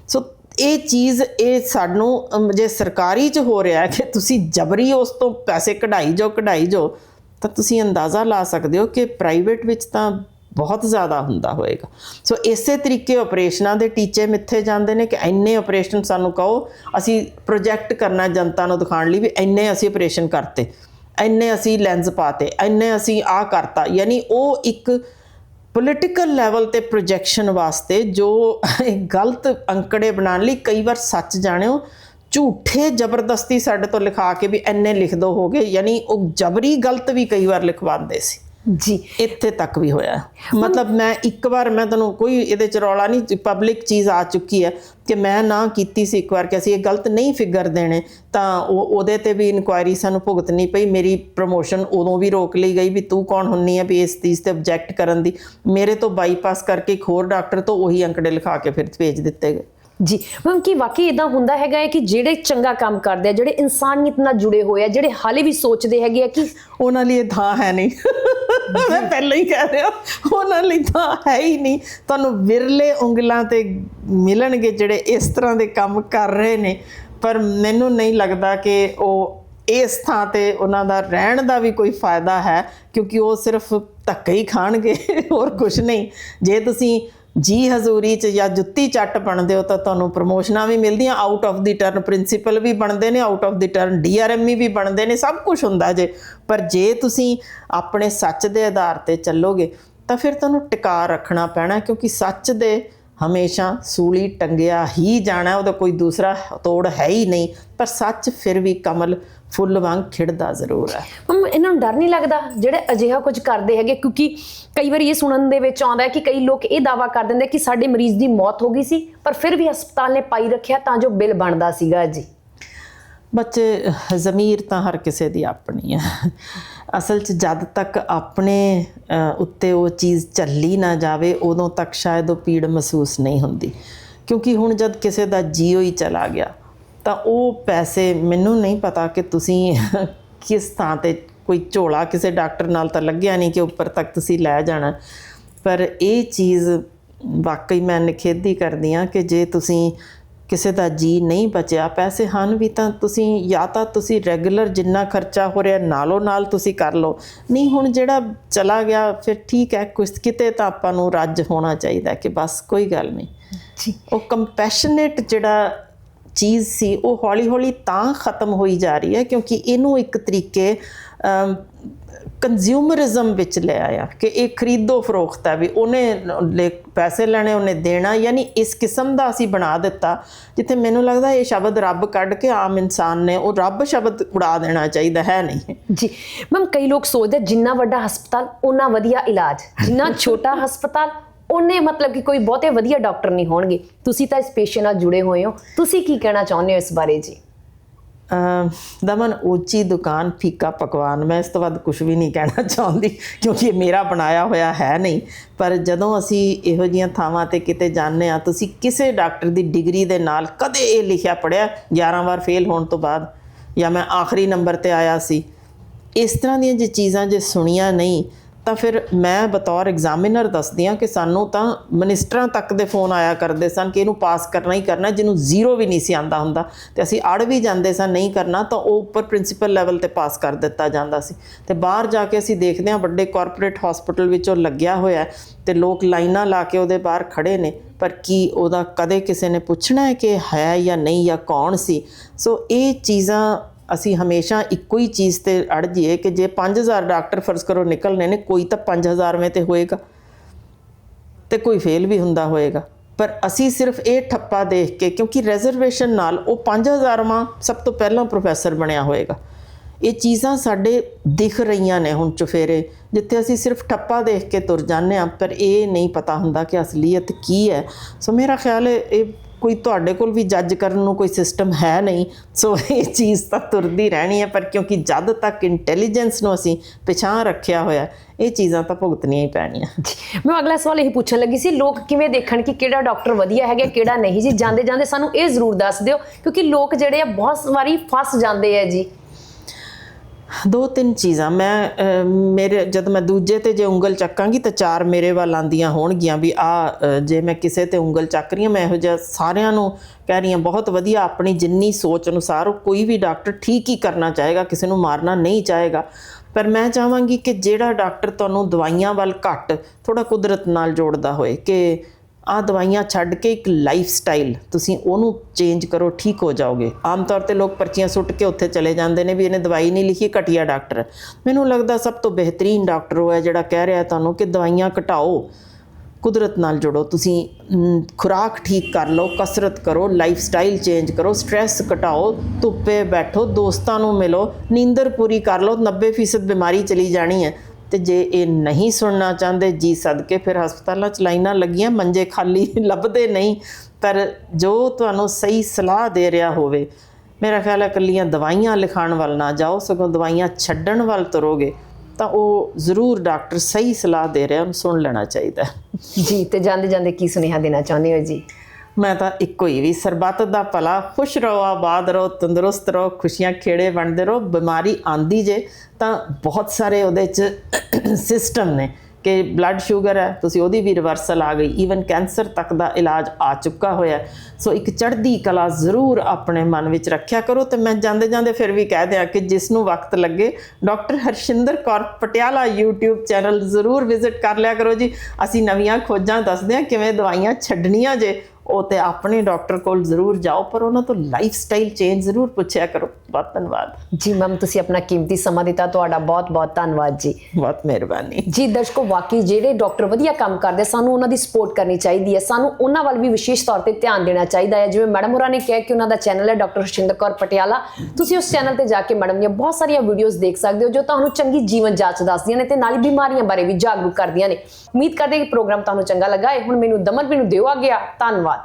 ਸੋ ਇਹ ਚੀਜ਼ ਇਹ ਸਾਨੂੰ ਜੇ ਸਰਕਾਰੀ 'ਚ ਹੋ ਰਿਹਾ ਕਿ ਤੁਸੀਂ ਜਬਰੀ ਉਸ ਤੋਂ ਪੈਸੇ ਕਢਾਈ ਜਾਓ ਕਢਾਈ ਜਾਓ, ਤਾਂ ਤੁਸੀਂ ਅੰਦਾਜ਼ਾ ਲਾ ਸਕਦੇ ਹੋ ਕਿ ਪ੍ਰਾਈਵੇਟ ਵਿੱਚ ਤਾਂ ਬਹੁਤ ਜ਼ਿਆਦਾ ਹੁੰਦਾ ਹੋਏਗਾ। ਸੋ ਇਸੇ ਤਰੀਕੇ ਆਪਰੇਸ਼ਨਾਂ ਦੇ ਟੀਚੇ ਮਿੱਥੇ ਜਾਂਦੇ ਨੇ ਕਿ ਇੰਨੇ ਆਪਰੇਸ਼ਨ ਸਾਨੂੰ ਕਹੋ, ਅਸੀਂ ਪ੍ਰੋਜੈਕਟ ਕਰਨਾ ਜਨਤਾ ਨੂੰ ਦਿਖਾਉਣ ਲਈ ਵੀ ਇੰਨੇ ਅਸੀਂ ਆਪਰੇਸ਼ਨ ਕਰਤੇ, ਇੰਨੇ ਅਸੀਂ ਲੈਂਸ ਪਾਤੇ, ਇੰਨੇ ਅਸੀਂ ਆ ਕਰਤਾ। ਯਾਨੀ ਉਹ ਇੱਕ ਪੋਲੀਟੀਕਲ ਲੈਵਲ ਤੇ ਪ੍ਰੋਜੈਕਸ਼ਨ ਵਾਸਤੇ ਜੋ ਗਲਤ ਅੰਕੜੇ ਬਣਾਉਣ ਲਈ ਕਈ ਵਾਰ ਸੱਚ ਜਾਣਿਓ, ਝੂਠੇ ਜ਼ਬਰਦਸਤੀ ਸਾਡੇ ਤੋਂ ਲਿਖਾ ਕੇ ਵੀ ਇੰਨੇ ਲਿਖ ਦੋ ਹੋਗੇ ਯਾਨੀ ਉਹ ਜਬਰੀ ਗਲਤ ਵੀ ਕਈ ਵਾਰ ਲਿਖਵਾਉਂਦੇ ਸੀ। ਜੀ। ਇੱਥੇ ਤੱਕ ਵੀ ਹੋਇਆ। ਮਤਲਬ ਮੈਂ ਇੱਕ ਵਾਰ ਮੈਂ ਤੁਹਾਨੂੰ ਕੋਈ ਇਹਦੇ ਚ ਰੌਲਾ ਨਹੀਂ ਪਬਲਿਕ ਚੀਜ਼ ਆ ਚੁੱਕੀ ਹੈ ਕਿ ਮੈਂ ਨਾ ਕੀਤੀ ਸੀ ਇੱਕ ਵਾਰ ਕਿ ਅਸੀਂ ਇਹ ਗਲਤ ਨਹੀਂ ਫਿਗਰ ਦੇਣੇ ਤਾਂ ਉਹ ਉਹਦੇ ਤੇ ਵੀ ਇਨਕੁਆਇਰੀ ਸਾਨੂੰ ਭੁਗਤਣੀ ਪਈ। ਮੇਰੀ ਪ੍ਰੋਮੋਸ਼ਨ ਉਦੋਂ ਵੀ ਰੋਕ ਲਈ ਗਈ ਵੀ ਤੂੰ ਕੌਣ ਹੁੰਨੀ ਹੈ ਵੀ ਇਸ ਚੀਜ਼ ਤੇ ਆਬਜੈਕਟ ਕਰਨ ਦੀ। ਮੇਰੇ ਤੋਂ ਬਾਈਪਾਸ ਕਰਕੇ ਇੱਕ ਹੋਰ ਡਾਕਟਰ ਤੋਂ ਉਹੀ ਅੰਕੜੇ ਲਿਖਾ ਕੇ ਫਿਰ ਭੇਜ ਦਿੱਤੇ ਗਏ। ਜੀ ਮੈਮ ਕੀ ਵਾਕਈ ਇਦਾਂ ਹੁੰਦਾ ਹੈਗਾ ਹੈ ਕਿ ਜਿਹੜੇ ਚੰਗਾ ਕੰਮ ਕਰਦੇ ਆ, ਜਿਹੜੇ ਇਨਸਾਨੀਅਤ ਨਾਲ ਜੁੜੇ ਹੋਏ ਆ, ਜਿਹੜੇ ਹਾਲੇ ਵੀ ਸੋਚਦੇ ਹੈਗੇ ਆ ਕਿ ਉਹਨਾਂ ਲਈ ਇਹ ਥਾਂ ਹੈ ਨਹੀਂ। ਮੈਂ ਪਹਿਲਾਂ ਹੀ ਕਹਿ ਰਿਹਾ, ਉਹਨਾਂ ਲਈ ਥਾਂ ਹੈ ਹੀ ਨਹੀਂ। ਤੁਹਾਨੂੰ ਵਿਰਲੇ ਉਂਗਲਾਂ ਤੇ ਮਿਲਣਗੇ ਜਿਹੜੇ ਇਸ ਤਰ੍ਹਾਂ ਦੇ ਕੰਮ ਕਰ ਰਹੇ ਨੇ, ਪਰ ਮੈਨੂੰ ਨਹੀਂ ਲੱਗਦਾ ਕਿ ਉਹ ਇਸ ਥਾਂ ਤੇ ਉਹਨਾਂ ਦਾ ਰਹਿਣ ਦਾ ਵੀ ਕੋਈ ਫਾਇਦਾ ਹੈ, ਕਿਉਂਕਿ ਉਹ ਸਿਰਫ ਧੱਕੇ ਹੀ ਖਾਣਗੇ, ਹੋਰ ਕੁਝ ਨਹੀਂ। ਜੇ ਤੁਸੀਂ ਜੀ ਹਜ਼ੂਰੀ ਚ ਜਾਂ ਜੁੱਤੀ ਚੱਟ ਬਣਦੇ ਹੋ ਤਾਂ ਤੁਹਾਨੂੰ ਪ੍ਰਮੋਸ਼ਨਾਂ ਵੀ ਮਿਲਦੀਆਂ out of the turn principal ਵੀ ਬਣਦੇ ਨੇ out of the turn DRME ਵੀ ਬਣਦੇ ਨੇ, ਸਭ ਕੁਝ ਹੁੰਦਾ ਜੇ। ਪਰ ਜੇ ਤੁਸੀਂ ਆਪਣੇ ਸੱਚ ਦੇ ਆਧਾਰ ਤੇ ਚੱਲੋਗੇ ਤਾਂ ਫਿਰ ਤੁਹਾਨੂੰ ਟਿਕਾ ਰੱਖਣਾ ਪੈਣਾ, ਕਿਉਂਕਿ ਸੱਚ ਦੇ ਹਮੇਸ਼ਾ ਸੂਲੀ ਟੰਗਿਆ ਹੀ ਜਾਣਾ, ਉਹਦਾ ਕੋਈ ਦੂਸਰਾ ਤੋੜ ਹੈ ਹੀ ਨਹੀਂ। ਪਰ ਸੱਚ ਫਿਰ ਵੀ ਕਮਲ ਫੁੱਲ ਵਾਂਗ ਖਿੜਦਾ ਜ਼ਰੂਰ ਹੈ। ਮੈਮ, ਇਹਨਾਂ ਨੂੰ ਡਰ ਨਹੀਂ ਲੱਗਦਾ? ਜਿਹੜੇ ਅਜਿਹਾ ਕੁਝ ਕਰਦੇ ਹੈਗੇ, ਕਿਉਂਕਿ ਕਈ ਵਾਰ ਇਹ ਸੁਣਨ ਦੇ ਵਿੱਚ ਆਉਂਦਾ ਹੈ ਕਿ ਕਈ ਲੋਕ ਇਹ ਦਾਵਾ ਕਰ ਦਿੰਦੇ ਕਿ ਸਾਡੇ ਮਰੀਜ਼ ਦੀ ਮੌਤ ਹੋ ਗਈ ਸੀ, ਪਰ ਫਿਰ ਵੀ ਹਸਪਤਾਲ ਨੇ ਪਾਈ ਰੱਖਿਆ ਤਾਂ ਜੋ ਬਿੱਲ ਬਣਦਾ ਸੀਗਾ ਜੀ। ਬੱਚੇ, ਜ਼ਮੀਰ ਤਾਂ ਹਰ ਕਿਸੇ ਦੀ ਆਪਣੀ ਹੈ। ਅਸਲ 'ਚ ਜਦ ਤੱਕ ਆਪਣੇ ਉੱਤੇ ਉਹ ਚੀਜ਼ ਚੱਲੀ ਨਾ ਜਾਵੇ, ਉਦੋਂ ਤੱਕ ਸ਼ਾਇਦ ਉਹ ਪੀੜ ਮਹਿਸੂਸ ਨਹੀਂ ਹੁੰਦੀ। ਕਿਉਂਕਿ ਹੁਣ ਜਦ ਕਿਸੇ ਦਾ ਜੀਓ ਹੀ ਚਲਾ ਗਿਆ, ਤਾਂ ਉਹ ਪੈਸੇ ਮੈਨੂੰ ਨਹੀਂ ਪਤਾ ਕਿ ਤੁਸੀਂ ਕਿਸ ਥਾਂ ਤੇ ਕੋਈ ਝੋਲਾ ਕਿਸੇ ਡਾਕਟਰ ਨਾਲ ਤਾਂ ਲੱਗਿਆ ਨਹੀਂ ਕਿ ਉੱਪਰ ਤੱਕ ਤੁਸੀਂ ਲੈ ਜਾਣਾ। ਪਰ ਇਹ ਚੀਜ਼ ਵਾਕਈ ਮੈਂ ਨਿਖੇਧੀ ਕਰਦੀ ਹਾਂ ਕਿ ਜੇ ਤੁਸੀਂ ਕਿਸੇ ਦਾ ਜੀ ਨਹੀਂ ਬਚਿਆ ਪੈਸੇ ਹਨ ਵੀ ਤਾਂ ਤੁਸੀਂ ਜਾਂ ਤਾਂ ਤੁਸੀਂ ਰੈਗੂਲਰ ਜਿੰਨਾ ਖਰਚਾ ਹੋ ਰਿਹਾ ਨਾਲੋਂ ਨਾਲ ਤੁਸੀਂ ਕਰ ਲਓ। ਨਹੀਂ ਹੁਣ ਜਿਹੜਾ ਚਲਾ ਗਿਆ ਫਿਰ ਠੀਕ ਹੈ ਕੁਛ ਕਿਤੇ ਤਾਂ ਆਪਾਂ ਨੂੰ ਰੱਜ ਹੋਣਾ ਚਾਹੀਦਾ ਕਿ ਬਸ ਕੋਈ ਗੱਲ ਨਹੀਂ। ਜੀ। ਉਹ ਕੰਪੈਸ਼ਨੇਟ ਜਿਹੜਾ ਚੀਜ਼ ਸੀ ਉਹ ਹੌਲੀ-ਹੌਲੀ ਤਾਂ ਖਤਮ ਹੋਈ ਜਾ ਰਹੀ ਹੈ ਕਿਉਂਕਿ ਇਹਨੂੰ ਇੱਕ ਤਰੀਕੇ ਕੰਜ਼ਿਊਮਰਿਜ਼ਮ ਵਿੱਚ ਲੈ ਆਇਆ ਕਿ ਇਹ ਖਰੀਦੋ ਫਰੋਖਤ ਹੈ ਵੀ ਉਹਨੇ ਲੈ- ਪੈਸੇ ਲੈਣੇ ਉਹਨੇ ਦੇਣਾ ਯਾਨੀ ਇਸ ਕਿਸਮ ਦਾ ਅਸੀਂ ਬਣਾ ਦਿੱਤਾ ਜਿੱਥੇ ਮੈਨੂੰ ਲੱਗਦਾ ਇਹ ਸ਼ਬਦ ਰੱਬ ਕੱਢ ਕੇ ਆਮ ਇਨਸਾਨ ਨੇ ਉਹ ਰੱਬ ਸ਼ਬਦ ਉਡਾ ਦੇਣਾ ਚਾਹੀਦਾ ਹੈ ਨਹੀਂ। ਜੀ ਮੈਮ ਕਈ ਲੋਕ ਸੋਚਦੇ ਜਿੰਨਾ ਵੱਡਾ ਹਸਪਤਾਲ ਓਨਾ ਵਧੀਆ ਇਲਾਜ ਜਿੰਨਾ ਛੋਟਾ ਹਸਪਤਾਲ ਉਹਨੇ ਮਤਲਬ ਕਿ ਕੋਈ ਬਹੁਤੇ ਵਧੀਆ ਡਾਕਟਰ ਨਹੀਂ ਹੋਣਗੇ। ਤੁਸੀਂ ਤਾਂ ਇਸ ਪੇਸ਼ੇ ਨਾਲ ਜੁੜੇ ਹੋਏ ਹੋ। ਤੁਸੀਂ ਕੀ ਕਹਿਣਾ ਚਾਹੁੰਦੇ ਹੋ ਇਸ ਬਾਰੇ ਜੀ? ਦਮਨ, ਉੱਚੀ ਦੁਕਾਨ ਫੀਕਾ ਪਕਵਾਨ। ਮੈਂ ਇਸ ਤੋਂ ਵੱਧ ਕੁਝ ਵੀ ਨਹੀਂ ਕਹਿਣਾ ਚਾਹੁੰਦੀ, ਕਿਉਂਕਿ ਇਹ ਮੇਰਾ ਬਣਾਇਆ ਹੋਇਆ ਹੈ ਨਹੀਂ। ਪਰ ਜਦੋਂ ਅਸੀਂ ਇਹੋ ਜੀਆਂ ਥਾਵਾਂ ਤੇ ਕਿਤੇ ਜਾਂਦੇ ਆ ਤੁਸੀਂ ਕਿਸੇ ਡਾਕਟਰ ਦੀ ਡਿਗਰੀ ਦੇ ਨਾਲ ਕਦੇ ਇਹ ਲਿਖਿਆ ਪੜਿਆ 11 ਵਾਰ ਫੇਲ ਹੋਣ ਤੋਂ ਬਾਅਦ? ਜਾਂ ਮੈਂ ਆਖਰੀ ਨੰਬਰ ਤੇ ਆਇਆ ਸੀ? ਇਸ ਤਰ੍ਹਾਂ ਦੀਆਂ ਜੇ ਚੀਜ਼ਾਂ ਜੇ ਸੁਣੀਆਂ ਨਹੀਂ ਤਾਂ ਫਿਰ ਮੈਂ ਬਤੌਰ ਐਗਜ਼ਾਮੀਨਰ ਦੱਸਦੀ ਹਾਂ ਕਿ ਸਾਨੂੰ ਤਾਂ ਮਿਨਿਸਟਰਾਂ ਤੱਕ ਦੇ ਫੋਨ ਆਇਆ ਕਰਦੇ ਸਨ ਕਿ ਇਹਨੂੰ ਪਾਸ ਕਰਨਾ ਹੀ ਕਰਨਾ, ਜਿਹਨੂੰ ਜ਼ੀਰੋ ਵੀ ਨਹੀਂ ਸੀ ਆਂਦਾ ਹੁੰਦਾ। ਤੇ ਅਸੀਂ ਅੜ ਵੀ ਜਾਂਦੇ ਸਨ ਨਹੀਂ ਕਰਨਾ, ਤਾਂ ਉਹ ਉੱਪਰ ਪ੍ਰਿੰਸੀਪਲ ਲੈਵਲ ਤੇ ਪਾਸ ਕਰ ਦਿੱਤਾ ਜਾਂਦਾ ਸੀ। ਤੇ ਬਾਹਰ ਜਾ ਕੇ ਅਸੀਂ ਦੇਖਦੇ ਹਾਂ ਵੱਡੇ ਕਾਰਪੋਰੇਟ ਹਸਪੀਟਲ ਵਿੱਚ ਉਹ ਲੱਗਿਆ ਹੋਇਆ ਹੈ ਤੇ ਲੋਕ ਲਾਈਨਾਂ ਲਾ ਕੇ ਉਹਦੇ ਬਾਹਰ ਖੜੇ ਨੇ, ਪਰ ਕੀ ਉਹਦਾ ਕਦੇ ਕਿਸੇ ਨੇ ਪੁੱਛਣਾ ਹੈ ਕਿ ਹੈ ਜਾਂ ਨਹੀਂ ਜਾਂ ਕੌਣ ਸੀ? ਸੋ ਇਹ ਚੀਜ਼ਾਂ ਅਸੀਂ ਹਮੇਸ਼ਾ ਇੱਕੋ ਹੀ ਚੀਜ਼ ਤੇ ਅੜ ਜਾਈਏ ਕਿ ਜੇ 5000 ਡਾਕਟਰ ਫਰਜ਼ ਕਰੋ ਨਿਕਲਨੇ ਨੇ, ਕੋਈ ਤਾਂ 5000ਵੇਂ ਤੇ ਹੋਏਗਾ ਤੇ ਕੋਈ ਫੇਲ ਵੀ ਹੁੰਦਾ ਹੋਏਗਾ। ਪਰ ਅਸੀਂ ਸਿਰਫ ਇਹ ਠੱਪਾ ਦੇਖ ਕੇ, ਕਿਉਂਕਿ ਰਿਜ਼ਰਵੇਸ਼ਨ ਨਾਲ ਉਹ 5000ਵਾਂ ਸਭ ਤੋਂ ਪਹਿਲਾਂ ਪ੍ਰੋਫੈਸਰ ਬਣਿਆ ਹੋਏਗਾ। ਇਹ ਚੀਜ਼ਾਂ ਸਾਡੇ ਦਿਖ ਰਹੀਆਂ ਨੇ ਹੁਣ ਚੁਫੇਰੇ, ਜਿੱਥੇ ਅਸੀਂ ਸਿਰਫ ਠੱਪਾ ਦੇਖ ਕੇ ਤੁਰ ਜਾਂਦੇ ਹਾਂ, ਪਰ ਇਹ ਨਹੀਂ ਪਤਾ ਹੁੰਦਾ ਕਿ ਅਸਲੀਅਤ ਕੀ ਹੈ। ਸੋ ਮੇਰਾ ਖਿਆਲ ਹੈ, ਇਹ ਕੋਈ ਤੁਹਾਡੇ ਕੋਲ ਵੀ ਜੱਜ ਕਰਨ ਨੂੰ ਕੋਈ ਸਿਸਟਮ ਹੈ ਨਹੀਂ, ਸੋ ਇਹ ਚੀਜ਼ ਤਾਂ ਤੁਰਦੀ ਰਹਿਣੀ ਹੈ, ਪਰ ਕਿਉਂਕਿ ਜਦ ਤੱਕ ਇੰਟੈਲੀਜੈਂਸ ਨੂੰ ਅਸੀਂ ਪਛਾਣ ਰੱਖਿਆ ਹੋਇਆ, ਇਹ ਚੀਜ਼ਾਂ ਤਾਂ ਭੁਗਤਣੀਆਂ ਹੀ ਪੈਣੀਆਂ। ਮੈਂ ਅਗਲਾ ਸਵਾਲ ਇਹ ਪੁੱਛਣ ਲੱਗੀ ਸੀ, ਲੋਕ ਕਿਵੇਂ ਦੇਖਣ ਕਿ ਕਿਹੜਾ ਡਾਕਟਰ ਵਧੀਆ ਹੈਗਾ, ਕਿਹੜਾ ਨਹੀਂ? ਜੀ ਜਾਂਦੇ ਜਾਂਦੇ ਸਾਨੂੰ ਇਹ ਜ਼ਰੂਰ ਦੱਸ ਦਿਓ, ਕਿਉਂਕਿ ਲੋਕ ਜਿਹੜੇ ਆ, ਬਹੁਤ ਵਾਰੀ ਫਸ ਜਾਂਦੇ ਆ ਜੀ। ਦੋ ਤਿੰਨ ਚੀਜ਼ਾਂ। ਮੈਂ ਮੇਰੇ, ਜਦ ਮੈਂ ਦੂਜੇ ਤੇ ਜੇ ਉਂਗਲ ਚੱਕਾਂਗੀ ਤਾਂ ਚਾਰ ਮੇਰੇ ਵੱਲ ਆਂਦੀਆਂ ਹੋਣਗੀਆਂ ਵੀ ਆ ਜੇ ਮੈਂ ਕਿਸੇ ਤੇ ਉਂਗਲ ਚੱਕ ਰਹੀ ਹਾਂ, ਮੈਂ ਇਹੋ ਜਿਹਾ ਸਾਰਿਆਂ ਨੂੰ ਕਹਿ ਰਹੀ ਹਾਂ, ਬਹੁਤ ਵਧੀਆ ਆਪਣੀ ਜਿੰਨੀ ਸੋਚ ਅਨੁਸਾਰ ਉਹ ਕੋਈ ਵੀ ਡਾਕਟਰ ਠੀਕ ਹੀ ਕਰਨਾ ਚਾਹੇਗਾ, ਕਿਸੇ ਨੂੰ ਮਾਰਨਾ ਨਹੀਂ ਚਾਹੇਗਾ। ਪਰ ਮੈਂ ਚਾਹਾਂਗੀ ਕਿ ਜਿਹੜਾ ਡਾਕਟਰ ਤੁਹਾਨੂੰ ਦਵਾਈਆਂ ਵੱਲ ਘੱਟ ਥੋੜਾ ਕੁਦਰਤ ਨਾਲ ਜੋੜਦਾ ਹੋਏ, ਕਿ ਆ ਦਵਾਈਆਂ ਛੱਡ ਕੇ ਇੱਕ ਲਾਈਫ ਸਟਾਈਲ ਤੁਸੀਂ ਉਹਨੂੰ ਚੇਂਜ ਕਰੋ, ਠੀਕ ਹੋ ਜਾਓਗੇ। ਆਮ ਤੌਰ ਤੇ ਲੋਕ ਪਰਚੀਆਂ ਸੁੱਟ ਕੇ ਉੱਥੇ ਚਲੇ ਜਾਂਦੇ ਨੇ ਵੀ ਇਹਨੇ ਦਵਾਈ ਨਹੀਂ ਲਿਖੀ, ਘਟੀਆ ਡਾਕਟਰ। ਮੈਨੂੰ ਲੱਗਦਾ ਸਭ ਤੋਂ ਬਿਹਤਰੀਨ ਡਾਕਟਰ ਉਹ ਹੈ ਜਿਹੜਾ ਕਹਿ ਰਿਹਾ ਤੁਹਾਨੂੰ ਕਿ ਦਵਾਈਆਂ ਘਟਾਓ, ਕੁਦਰਤ ਨਾਲ ਜੁੜੋ। ਤੁਸੀਂ ਖੁਰਾਕ ਠੀਕ ਕਰ ਲਓ, ਕਸਰਤ ਕਰੋ ਲਾਈਫ ਸਟਾਈਲ ਚੇਂਜ ਕਰੋ ਸਟ੍ਰੈਸ ਘਟਾਓ, ਧੁੱਪੇ ਬੈਠੋ, ਦੋਸਤਾਂ ਨੂੰ ਮਿਲੋ, ਨੀਂਦਰ ਪੂਰੀ ਕਰ ਲਓ 90% ਬਿਮਾਰੀ ਚਲੀ ਜਾਣੀ ਹੈ। ਤੇ ਜੇ ਇਹ ਨਹੀਂ ਸੁਣਨਾ ਚਾਹੁੰਦੇ, ਜੀ ਸਦਕੇ ਫਿਰ ਹਸਪਤਾਲਾਂ ਚ ਲਾਈਨਾਂ ਲੱਗੀਆਂ, ਮੰਜੇ ਖਾਲੀ, ਲੱਭਦੇ ਨਹੀਂ। ਪਰ ਜੋ ਤੁਹਾਨੂੰ ਸਹੀ ਸਲਾਹ ਦੇ ਰਿਹਾ ਹੋਵੇ, ਮੇਰਾ ਖਿਆਲ ਹੈ ਇਕੱਲੀਆਂ ਦਵਾਈਆਂ ਲਿਖਾਉਣ ਵੱਲ ਨਾ ਜਾਓ, ਸਗੋਂ ਦਵਾਈਆਂ ਛੱਡਣ ਵੱਲ ਤੁਰੋਗੇ, ਤਾਂ ਉਹ ਜ਼ਰੂਰ ਡਾਕਟਰ ਸਹੀ ਸਲਾਹ ਦੇ ਰਿਹਾ, ਉਹਨੂੰ ਸੁਣ ਲੈਣਾ ਚਾਹੀਦਾ ਜੀ, ਤੇ ਜਾਂਦੇ ਜਾਂਦੇ ਕੀ ਸੁਨੇਹਾ ਦੇਣਾ ਚਾਹੁੰਦੇ ਹੋ ਜੀ? ਮੈਂ ਤਾਂ ਇੱਕੋ ਹੀ ਵੀ ਸਰਬੱਤ ਦਾ ਭਲਾ, ਖੁਸ਼ ਰਹੋ, ਆਬਾਦ ਰਹੋ, ਤੰਦਰੁਸਤ ਰਹੋ, ਖੁਸ਼ੀਆਂ ਖੇੜੇ ਵੰਡਦੇ ਰਹੋ, ਬਿਮਾਰੀ ਆਂਦੀ ਜੇ ਤਾਂ ਬਹੁਤ ਸਾਰੇ ਉਹਦੇ ਚ ਸਿਸਟਮ ਨੇ ਕਿ ਬਲੱਡ ਸ਼ੂਗਰ ਹੈ, ਤੁਸੀਂ ਉਹਦੀ ਵੀ ਰਿਵਰਸਲ ਆ ਗਈ ਈਵਨ ਕੈਂਸਰ ਤੱਕ ਦਾ ਇਲਾਜ ਆ ਚੁੱਕਾ ਹੋਇਆ ਸੋ ਇੱਕ ਚੜ੍ਹਦੀ ਕਲਾ ਜ਼ਰੂਰ ਆਪਣੇ ਮਨ ਵਿੱਚ ਰੱਖਿਆ ਕਰੋ ਤੇ ਮੈਂ ਜਾਂਦੇ ਜਾਂਦੇ ਫਿਰ ਵੀ ਕਹਿ ਦਿਆਂ ਕਿ ਜਿਸ ਨੂੰ ਵਕਤ ਲੱਗੇ, doctor Harshinder Kaur Patiala YouTube channel ਜ਼ਰੂਰ ਵਿਜ਼ਿਟ ਕਰ ਲਿਆ ਕਰੋ ਜੀ। ਅਸੀਂ ਨਵੀਆਂ ਖੋਜਾਂ ਦੱਸਦੇ ਹਾਂ ਕਿਵੇਂ ਦਵਾਈਆਂ ਛੱਡਣੀਆਂ ਜੇ ਉਹ ਤੇ ਆਪਣੇ ਡਾਕਟਰ ਕੋਲ ਜ਼ਰੂਰ ਜਾਓ, ਪਰ ਉਹਨਾਂ ਤੋਂ ਲਾਈਫ ਸਟਾਈਲ ਚੇਂਜ ਜ਼ਰੂਰ ਪੁੱਛਿਆ ਕਰੋ। ਬਹੁਤ ਧੰਨਵਾਦ। ਜੀ ਮੈਮ ਤੁਸੀਂ ਆਪਣਾ ਕੀਮਤੀ ਸਮਾਂ ਦਿੱਤਾ ਤੁਹਾਡਾ ਬਹੁਤ ਬਹੁਤ ਧੰਨਵਾਦ ਜੀ। ਬਹੁਤ ਮਿਹਰਬਾਨੀ। ਜੀ ਦਰਸ਼ਕੋ ਵਾਕਈ ਜਿਹੜੇ ਡਾਕਟਰ ਵਧੀਆ ਕੰਮ ਕਰਦੇ ਸਾਨੂੰ ਉਹਨਾਂ ਦੀ ਸਪੋਰਟ ਕਰਨੀ ਚਾਹੀਦੀ ਹੈ। ਸਾਨੂੰ ਉਹਨਾਂ ਵੱਲ ਵੀ ਵਿਸ਼ੇਸ਼ ਤੌਰ ਤੇ ਧਿਆਨ ਦੇਣਾ ਚਾਹੀਦਾ ਹੈ। ਜਿਵੇਂ ਮੈਡਮ ਹੋਰਾਂ ਨੇ ਕਿਹਾ ਕਿ ਉਹਨਾਂ ਦਾ ਚੈਨਲ ਹੈ ਡਾਕਟਰ ਹਰਸ਼ਿੰਦਰ ਕੌਰ ਪਟਿਆਲਾ। ਤੁਸੀਂ ਉਸ ਚੈਨਲ ਤੇ ਜਾ ਕੇ ਮੈਡਮ ਦੀਆਂ ਬਹੁਤ ਸਾਰੀਆਂ ਵੀਡੀਓਜ਼ ਦੇਖ ਸਕਦੇ ਹੋ ਜੋ ਤੁਹਾਨੂੰ ਚੰਗੀ ਜੀਵਨ ਜਾਂਚ ਦੱਸਦੀਆਂ ਨੇ ਤੇ ਨਾਲ ਹੀ ਬਿਮਾਰੀਆਂ ਬਾਰੇ ਵੀ ਜਾਗਰੂਕ ਕਰਦੀਆਂ ਨੇ। ਉਮੀਦ ਕਰਦੇ ਹਾਂ ਕਿ ਪ੍ਰੋਗਰਾਮ ਤੁਹਾਨੂੰ ਚੰਗਾ ਲੱਗਾ ਹੈ ਹੁਣ ਮੈਨੂੰ ਦਮਨ ਵੀ ਨੂੰ ਦਿਓ ਆ। ਗਿਆ ਧੰਨਵਾਦ।